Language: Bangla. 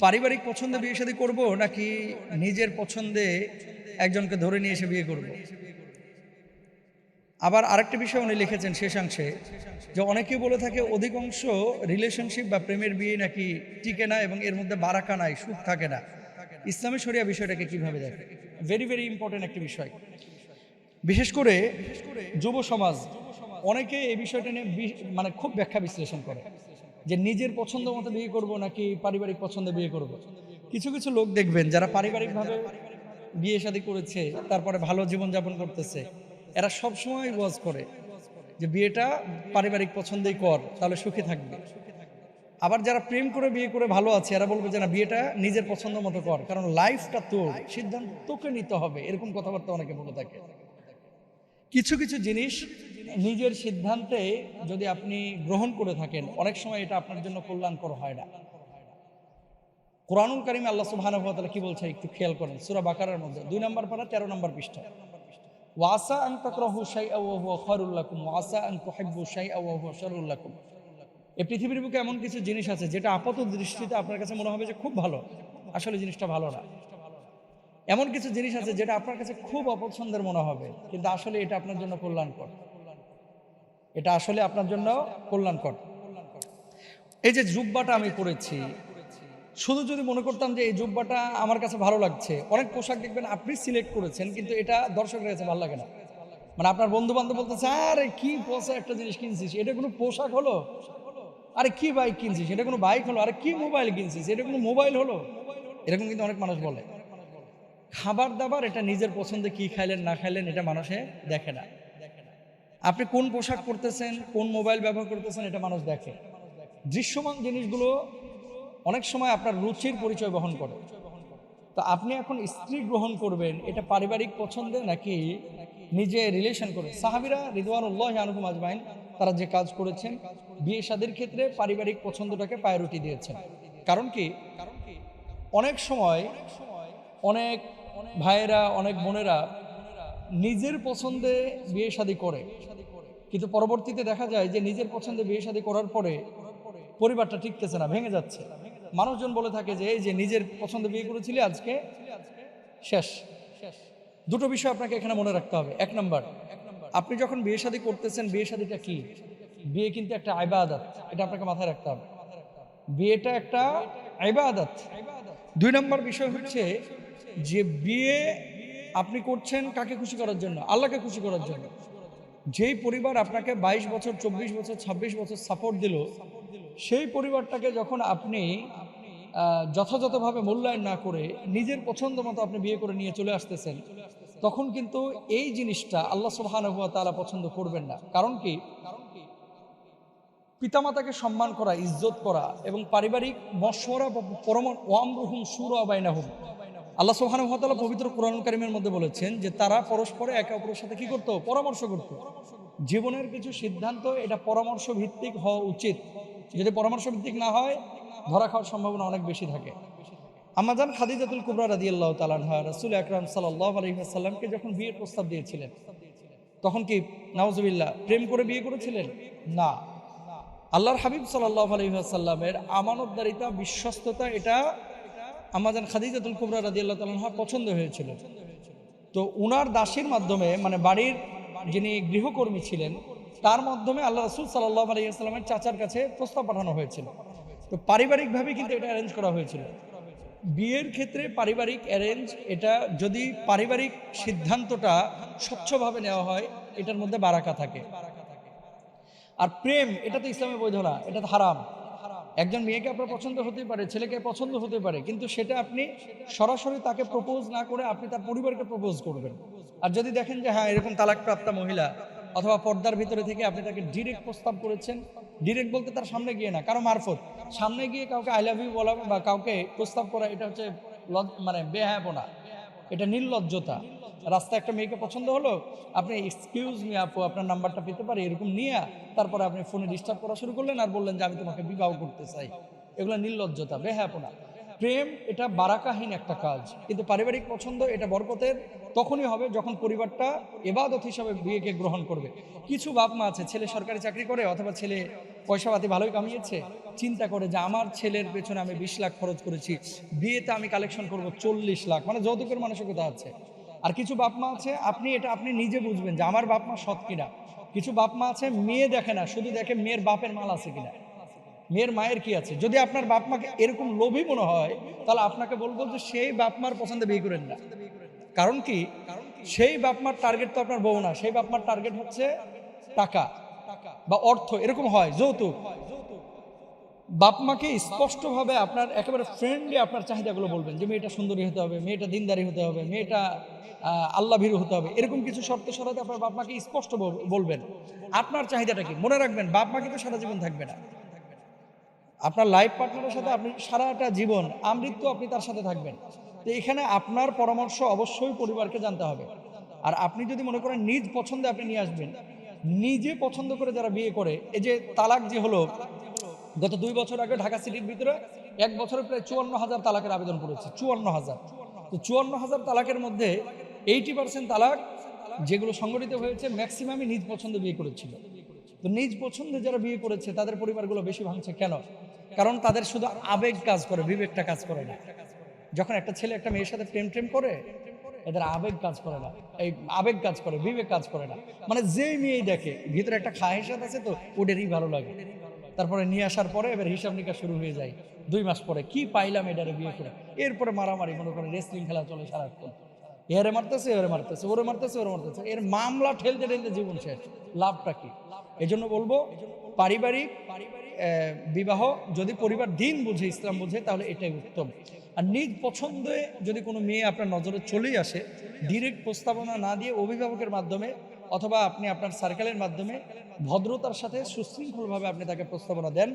পারিবারিক পছন্দে বিয়ে শাদী করব নাকি নিজের পছন্দে একজনকে ধরে নিয়ে এসে বিয়ে করব? আবার আরেকটা বিষয় উনি লিখেছেন শেষাংশে, যে অনেকে বলে থাকে অধিকাংশ রিলেশনশিপ বা প্রেমের বিয়ে নাকি টিকে না এবং এর মধ্যে বারাকা নাই, সুখ থাকে না। ইসলামী শরিয়া বিষয়টাকে কীভাবে দেখে ভেরি ভেরি ইম্পর্টেন্ট একটি বিষয়। বিশেষ করে যুব সমাজ অনেকে এই বিষয়টা নিয়ে মানে খুব ব্যাখ্যা বিশ্লেষণ করে। যে নিজের পছন্দ মতো বিয়ে করব নাকি পারিবারিক পছন্দে বিয়ে করব? কিছু কিছু লোক দেখবেন, যারা পারিবারিকভাবে বিয়ে শাদী করেছে, তারপরে ভালো জীবনযাপন করতেছে, এরা সবসময় ওয়াজ করে যে বিয়েটা পারিবারিক পছন্দেই কর, তাহলে সুখে থাকবে। আবার যারা প্রেম করে বিয়ে করে ভালো আছে, এরা বলবে যে না, বিয়েটা নিজের পছন্দ মতো কর, কারণ লাইফটা তোর, সিদ্ধান্ত তোকে নিতে হবে, এরকম কথাবার্তা অনেকে বলে থাকে। কিছু কিছু জিনিস নিজের সিদ্ধান্তে যদি আপনি গ্রহণ করে থাকেন, অনেক সময় এটা আপনার জন্য কল্যাণকর হয় না। কোরআনুল কারিমে আল্লাহ সুবহানাহু কি বলছে একটু খেয়াল করেন, সূরা বাকারার মধ্যে, দুই নম্বর পারা, তেরো নম্বর পৃষ্ঠা। ওয়াসা আন তাকরাহু শাইআ ওয়া হুয়া ওয়াসা আন তুহিব্বু শাইআ ওয়া এই পৃথিবীর বুকে এমন কিছু জিনিস আছে যেটা আপাত দৃষ্টিতে আপনার কাছে মনে হবে যে খুব ভালো। আসলে জিনিসটা ভালো না। এমন কিছু জিনিস আছে যেটা আপনার কাছে খুব অপছন্দের মনে হবে, কিন্তু আসলে এটা আপনার জন্য কল্যাণকর। এটা আসলে আপনার জন্য কল্যাণকর। এই যে জুব্বাটা আমি পরেছি, শুধু যদি মনে করতাম যে এই জুব্বাটা আমার কাছে ভালো লাগছে, অনেক পোশাক দেখবেন আপনি সিলেক্ট করেছেন, কিন্তু এটা দর্শকের কাছে ভালো লাগে না। মানে আপনার বন্ধু বান্ধব বলতেছে, আরে কি পোষা একটা জিনিস কিনছিস, এটা কোনো পোশাক হলো? আরে কি বাইক কিনছিস, এটা কোনো বাইক হলো? আরে কি মোবাইল কিনছিস, এটা কোনো মোবাইল হলো? এরকম কিন্তু অনেক মানুষ বলে। খাবার দাবার, এটা নিজের পছন্দে কি খাইলেন, না খাইলেন, এটা মানুষে দেখে না। আপনি কোন পোশাক পরতেছেন, কোন মোবাইল ব্যবহার করতেছেন, এটা মানুষ দেখে। দৃশ্যমান জিনিসগুলো অনেক সময় আপনার রুচির পরিচয় বহন করে। তো আপনি এখন স্ত্রী গ্রহণ করবেন, এটা পারিবারিক পছন্দে নাকি নিজে রিলেশন করে? সাহাবিরা রিদওয়ানুল্লাহ আনুকুম আজমাইন, তারা যে কাজ করেছেন, বিয়ে শাদীর ক্ষেত্রে পারিবারিক পছন্দটাকে প্রায়োরিটি দিয়েছেন। কারণ কি? অনেক সময় অনেক ভাইয়েরা, অনেক বোনেরা নিজের পছন্দে বিয়ে শাদী করে। কিন্তু পরবর্তীতে দেখা যায় যে নিজের পছন্দে বিয়ে শাদী করার পরে পরিবারটা টিকতেছে না, ভেঙে যাচ্ছে। মানুষজন বলে থাকে যে এই যে নিজের পছন্দে বিয়ে করেছিলি আজকে, শেষ। দুটো বিষয় আপনাকে এখানে মনে রাখতে হবে। এক নম্বর, আপনি যখন বিয়ে শাদী করতেছেন, বিয়ে শাদীটা কি? বিয়ে কিন্তু একটা আইবাদত এটা আপনাকে মাথায় রাখতে হবে। বিয়েটা একটা আইবাদত দুই নম্বর বিষয় হচ্ছে যে বিয়ে আপনি করছেন কাকে খুশি করার জন্য? আল্লাহকে খুশি করার জন্য। যেই পরিবার আপনাকে বাইশ বছর, চব্বিশ বছর, ছাব্বিশ বছর সাপোর্ট দিল, সেই পরিবারটাকে যখন আপনি যথাযথভাবে মূল্যায়ন না করে নিজের পছন্দ মতো আপনি বিয়ে করে নিয়ে চলে আসতেছেন, তখন কিন্তু এই জিনিসটা আল্লাহ সুবহানাহু ওয়া তাআলা পছন্দ করবেন না। কারণ কি? পিতামাতাকে সম্মান করা, ইজ্জত করা এবং পারিবারিক মশওয়ারা বা পরম, ওয়ামরুহুম সুরা বাইনাহুম। আল্লাহ সুবহানাহু ওয়া পবিত্র কোরআন কারিমের মধ্যে বলেছেন যে তারা পরস্পরে একে অপরের সাথে কি করতো? পরামর্শ করত। জীবনের কিছু সিদ্ধান্ত, এটা পরামর্শ ভিত্তিক হওয়া উচিত। যদি পরামর্শ ভিত্তিক না হয়, ধরা খাওয়ার সম্ভাবনা অনেক বেশি থাকে। আমাজান খাদিজাতুল কুবরা রাদিয়াল্লাহু তাআলা আনহা, রাসূল আকরাম সাল্লাহ আলাইহি ওয়াসাল্লামকে যখন বিয়ের প্রস্তাব দিয়েছিলেন, তখন কি নাউজুবিল্লাহ প্রেম করে বিয়ে করেছিলেন? না। আল্লাহর হাবিব সাল্লাহ আলহিহাসাল্লামের আমানতদারিতা, বিশ্বস্ততা, এটা আমাজান খাদিজাতুল কুবরা রাজি আল্লাহ তালহা পছন্দ হয়েছিল। তো উনার দাসীর মাধ্যমে মানে বাড়ির যিনি গৃহকর্মী ছিলেন, তার মাধ্যমে আল্লাহ রসুল সাল্লাহ আলহিহাস্লামের চাচার কাছে প্রস্তাব পাঠানো হয়েছিল। তো পারিবারিকভাবে কিন্তু এটা অ্যারেঞ্জ করা হয়েছিল। বিয়ের ক্ষেত্রে পারিবারিক অ্যারেঞ্জ এটা যদি পারিবারিক সিদ্ধান্তটা স্বচ্ছভাবে নেওয়া হয়, এটার মধ্যে বারাকা থাকে। আর প্রেম, এটা তো ইসলামে বৈধ না, এটা তো হারাম। একজন মেয়েকে আপনার পছন্দ হতে পারে, ছেলেকে পছন্দ হতে পারে, কিন্তু সেটা আপনি সরাসরি তাকে প্রপোজ না করে আপনি তার পরিবারকে প্রপোজ করবেন। আর যদি দেখেন যে হ্যাঁ এরকম তালাকপ্রাপ্তা মহিলা অথবা পর্দার ভিতরে থেকে আপনি তাকে ডিরেক্ট প্রস্তাব করেছেন ডিরেক্ট বলতে তার সামনে গিয়ে না, কারও মারফত। সামনে গিয়ে কাউকে আই লাভ ইউ বলা বা কাউকে প্রস্তাব করা, এটা হচ্ছে মানে বেহায়াপনা, এটা নির্লজ্জতা। রাস্তায় একটা মেয়েকে পছন্দ হলো, আপনি এক্সকিউজ মি আপু, আপনার নাম্বারটা পেতে পারি, এরকম নিয়ে তারপরে আপনি ফোনে ডিস্টার্ব করা শুরু করলেন আর বললেন যে আমি তোমাকে বিবাহ করতে চাই। এগুলো নির্লজ্জতা বেহাপনা প্রেম, এটা বারাকাহীন একটা কাজ। কিন্তু পারিবারিক পছন্দ, এটা বরকতের, তখনই হবে যখন পরিবারটা এবাদত হিসাবে বিয়েকে গ্রহণ করবে। কিছু বাপ মা আছে, ছেলে সরকারি চাকরি করে অথবা ছেলে পয়সাপাতি ভালোই কামিয়েছে, চিন্তা করে যে আমার ছেলের পেছনে আমি বিশ লাখ খরচ করেছি, বিয়েতে আমি কালেকশন করব চল্লিশ লাখ। মানে যৌতুকের মানসিকতা আছে। আর কিছু বাপ মা আছে, আপনি এটা আপনি নিজে বুঝবেন যে আমার বাপ মা সৎ কিনা। কিছু বাপ মা আছে, মেয়ে দেখে না, শুধু দেখে মেয়ের বাপের মাল আছে কিনা। মেয়ের মায়ের কি আছে? যদি আপনার বাপ মাকে এরকম লোভী মনে হয়, তাহলে আপনাকে বলব যে সেই বাপ মার পছন্দে বিয়ে করেন না। কারণ কি? সেই বাপ মার টার্গেট তো আপনার বউ না, সেই বাপ মার টার্গেট হচ্ছে টাকা বা অর্থ, এরকম হয়, যৌতুক। বাপ মাকে স্পষ্টভাবে আপনার একেবারে ফ্রেন্ডলি আপনার চাহিদাগুলো বলবেন যে, মেয়েটা সুন্দরী হতে হবে, মেয়েটা দিনদারি হতে হবে, মেয়েটা আল্লাহ ভীরু হতে হবে। এরকম কিছু শর্ত সরাতে আপনার বাপ মাকে স্পষ্ট বলবেন। আপনার চাহিদাটা কি? মনে রাখবেন বাপ মাকে তো সারা জীবন থাকবে না। আপনার লাইফ পার্টনারের সাথে আপনি সারাটা জীবন, আমৃত্যু আপনি তার সাথে থাকবেন। তো এখানে আপনার পরামর্শ অবশ্যই পরিবারকে জানতে হবে। আর আপনি যদি মনে করেন নিজ পছন্দে আপনি নিয়ে আসবেন, নিজে পছন্দ করে যারা বিয়ে করে, এই যে তালাক যে হলো গত দুই বছর আগে ঢাকা সিটির ভিতরে এক বছরে প্রায় চুয়ান্ন হাজার তালাকের আবেদন করেছে, চুয়ান্ন হাজার। তো চুয়ান্ন হাজার তালাকের মধ্যে এইটি পার্সেন্ট তালাক যেগুলো সংগঠিত হয়েছে, ম্যাক্সিমামই নিজ পছন্দে বিয়ে করেছিল। তো নিজ পছন্দে যারা বিয়ে করেছে, তাদের পরিবারগুলো বেশি ভাঙছে কেন? কারণ তাদের শুধু আবেগ কাজ করে, বিবেকটা কাজ করে না। যখন একটা ছেলে একটা মেয়ের সাথে প্রেম প্রেম করে, এদের আবেগ কাজ করে না। এই আবেগ কাজ করে, বিবেক কাজ করে না। মানে যেই মেয়েই দেখে, ভিতরে একটা খাহেসাত আছে তো, ওদেরই ভালো লাগে। তারপরে নিয়ে আসার পরে এবার হিসাব নিকাশ শুরু হয়ে যায়। দুই মাস পরে, কি পাইলাম এটারে বিয়ে করে? এরপরে মারামারি, মনে করেন রেসলিং খেলা চলে সারাক্ষণ। এরে মারতেছে, ওরে মারতেছে ওরে মারতেছে ওরে মারতেছে। এর মামলা ঠেলতে ঠেলতে জীবন শেষ। লাভটা কি? এই জন্য বলব, পারিবারিক বিবাহ, যদি পরিবার দিন বুঝে, ইসলাম বুঝে, তাহলে এটাই উত্তম। আর নিজ পছন্দে যদি কোনো মেয়ে আপনার নজরে চলেই আসে ডিরেক্ট প্রস্তাবনা না দিয়ে অভিভাবকের মাধ্যমে অথবা আপনি আপনার সার্কেলের মাধ্যমে ভদ্রতার সাথে সুশৃঙ্খলভাবে আপনি তাকে প্রস্তাবনা দেন।